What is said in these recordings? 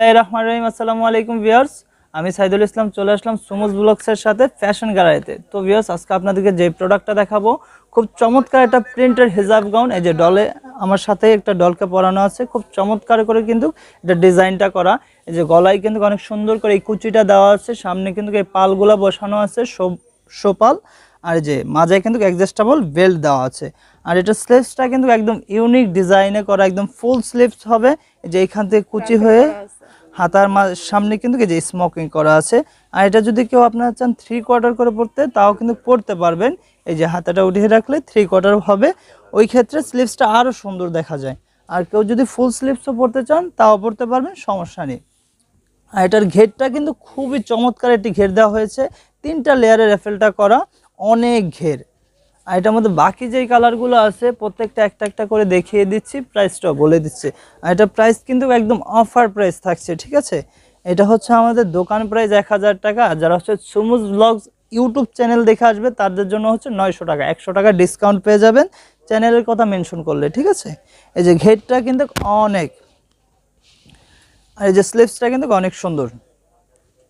রহমান রহিম। আসসালামু আলাইকুম ভিউয়ার্স। আমি সাইদুল ইসলাম চলে আসলাম সুমুজ ব্লগসের সাথে ফ্যাশন গ্যালারিতে। তো ভিউয়ার্স আজকে আপনাদেরকে যে প্রোডাক্টটা দেখাবো খুব চমৎকার একটা প্রিন্টের হিজাব গাউন এই যে ডলে আমার সাথে একটা ডলকে পরানো আছে। খুব চমৎকার করে কিন্তু এটা ডিজাইনটা করা। এই যে গলায় কিন্তু অনেক সুন্দর করে এই কুচিটা দেওয়া আছে। সামনে কিন্তু এই পালগুলা বসানো আছে সো- সোপাল। আর যে মাঝায় কিন্তু অ্যাডজাস্টেবল বেল্ট দেওয়া আছে। আর এটা স্লিভসটা কিন্তু একদম ইউনিক ডিজাইনে করা একদম ফুল স্লিভস হবে। এই যে এখান থেকে কুচি হয়ে হাতার সামনে কিন্তু যে স্মোকিং করা আছে। আর এটা যদি কেউ আপনারা চান থ্রি কোয়ার্টার করে পড়তে, তাও কিন্তু পড়তে পারবেন। এই যে হাতাটা উঠিয়ে রাখলে থ্রি কোয়ার্টার হবে। ওই ক্ষেত্রে স্লিভসটা আরও সুন্দর দেখা যায়। আর কেউ যদি ফুল স্লিভসও পড়তে চান, তাও পড়তে পারবেন, সমস্যা নেই। আর এটার ঘেরটা কিন্তু খুবই চমৎকার একটি ঘের দেওয়া হয়েছে। তিনটা লেয়ারের এফেলটা করা, অনেক ঘের। আর এটার মধ্যে বাকি যেই কালারগুলো আছে, প্রত্যেকটা একটা একটা করে দেখিয়ে দিচ্ছি প্রাইসটাও বলে দিচ্ছি। আর এটা প্রাইস কিন্তু একদম অফার প্রাইস থাকছে, ঠিক আছে? এটা হচ্ছে আমাদের দোকান প্রাইস এক হাজার টাকা। যারা হচ্ছে সুমুজ ব্লগস ইউটিউব চ্যানেল দেখে আসবে, তাদের জন্য হচ্ছে নয়শো টাকা। একশো টাকা ডিসকাউন্ট পেয়ে যাবেন। চ্যানেলের কথা মেনশন করলে, ঠিক আছে? এই যে ঘেরটা কিন্তু অনেক। আর এই যে স্লিপসটা কিন্তু অনেক সুন্দর।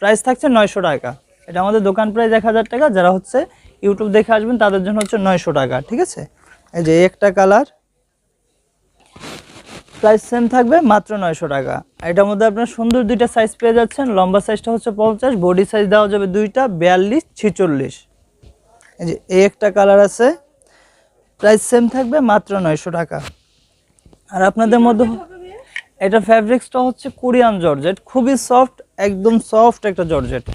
প্রাইস থাকছে নয়শো টাকা। এটা আমাদের দোকান প্রাইস এক হাজার টাকা। যারা হচ্ছে ইউটিউব দেখে আসবেন, তাদের জন্য হচ্ছে নয়শো টাকা, ঠিক আছে? এই যে একটা কালার প্রাইস সেম থাকবে, মাত্র নয়শো টাকা। এটার মধ্যে আপনার সুন্দর দুইটা সাইজ পেয়ে যাচ্ছেন, লম্বা সাইজটা হচ্ছে পঞ্চাশ বডি সাইজ দেওয়া যাবে দুইটা, বিয়াল্লিশ, ছিচল্লিশ। এই যে এই একটা কালার আছে প্রাইস সেম থাকবে, মাত্র নয়শো টাকা। আর আপনাদের মধ্যে এটা ফ্যাব্রিক্সটা হচ্ছে কোরিয়ান জর্জেট, খুবই সফট একদম সফট একটা জর্জেট।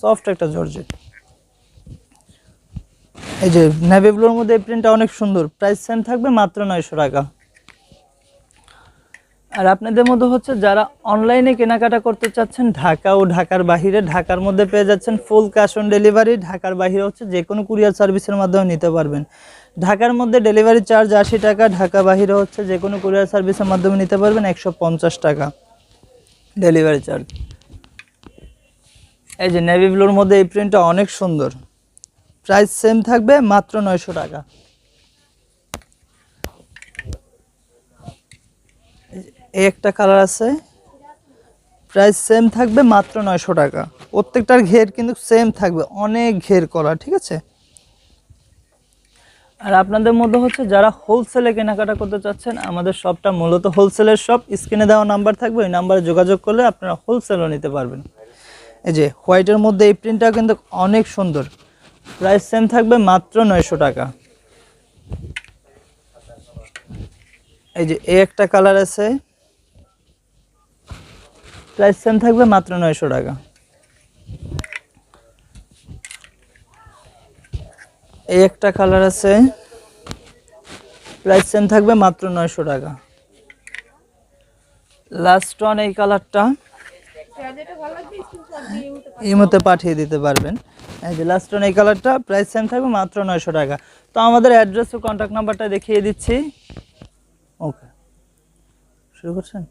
সফট একটা জর্জেট। এই যে নেভি ব্লুর মধ্যে এই প্রিন্টটা অনেক সুন্দর। প্রাইস সেম থাকবে মাত্র নয়শো টাকা। আর আপনাদের মধ্যে হচ্ছে যারা অনলাইনে কেনাকাটা করতে চাচ্ছেন, ঢাকা ও ঢাকার বাহিরে, ঢাকার মধ্যে পেয়ে যাচ্ছেন ফুল ক্যাশ অন ডেলিভারি ঢাকার বাহিরে হচ্ছে যে কোনো কুরিয়ার সার্ভিসের মাধ্যমে নিতে পারবেন। ঢাকার মধ্যে ডেলিভারি চার্জ আশি টাকা, ঢাকা বাহিরে হচ্ছে যে কোনো কুরিয়ার সার্ভিসের মাধ্যমে নিতে পারবেন একশো পঞ্চাশ টাকা ডেলিভারি চার্জ এই যে নেভি ব্লুর মধ্যে এই প্রিন্টটা অনেক সুন্দর। প্রাইস সেম থাকবে, মাত্র নয়শো টাকা। এই একটা কালার আছে, প্রাইস সেম থাকবে, মাত্র নয়শো টাকা। প্রত্যেকটার ঘের কিন্তু সেম থাকবে, অনেক ঘের করা, ঠিক আছে? আর আপনাদের মধ্যে হচ্ছে যারা হোলসেলে কেনাকাটা করতে চাচ্ছেন, আমাদের শপটা মূলত হোলসেলের শপ স্ক্রিনে দেওয়া নাম্বার থাকবে, ওই নাম্বারে যোগাযোগ করলে আপনারা হোলসেলও নিতে পারবেন। এই যে হোয়াইটের মধ্যে এই প্রিন্টটা কিন্তু অনেক সুন্দর। প্রাইস সেম থাকবে মাত্র নয়শো টাকা। এই যে এই একটা কালার আছে। প্রাইস সেম থাকবে মাত্র নয়শো টাকা। এই একটা কালার আছে। প্রাইস সেম থাকবে মাত্র নয়শো টাকা। লাস্ট ওয়ান এই কালারটা। এই মধ্যে পাঠিয়ে দিতে পারবেন। এই যে লাস্ট এই কালারটা প্রাইস সেম থাকবে মাত্র নয়শো টাকা। তো আমাদের অ্যাড্রেস ও কন্ট্যাক্ট নাম্বারটা দেখিয়ে দিচ্ছি। ওকে শুরু করছেন?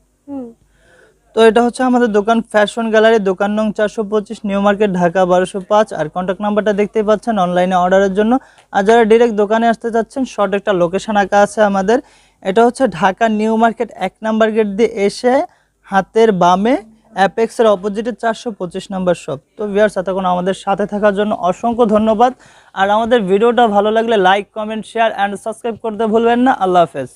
তো এটা হচ্ছে আমাদের দোকান ফ্যাশন গ্যালারি দোকান নং চারশো পঁচিশ নিউ মার্কেট ঢাকা বারোশো পাঁচ। আর কন্ট্যাক্ট নাম্বারটা দেখতেই পাচ্ছেন অনলাইনে অর্ডারের জন্য। আর যারা ডিরেক্ট দোকানে আসতে চাচ্ছেন শর্ট একটা লোকেশান আঁকা আছে আমাদের। এটা হচ্ছে ঢাকা নিউ মার্কেট এক নাম্বার গেট দিয়ে এসে হাতের বামে অ্যাপেক্সের অপোজিটে চারশো পঁচিশ নম্বর শপ। তো ভিয়ার্স এতক্ষণ আমাদের সাথে থাকার জন্য অসংখ্য ধন্যবাদ। আর আমাদের ভিডিওটা ভালো লাগলে like comment share and subscribe করতে ভুলবেন না। আল্লাহ হাফেজ।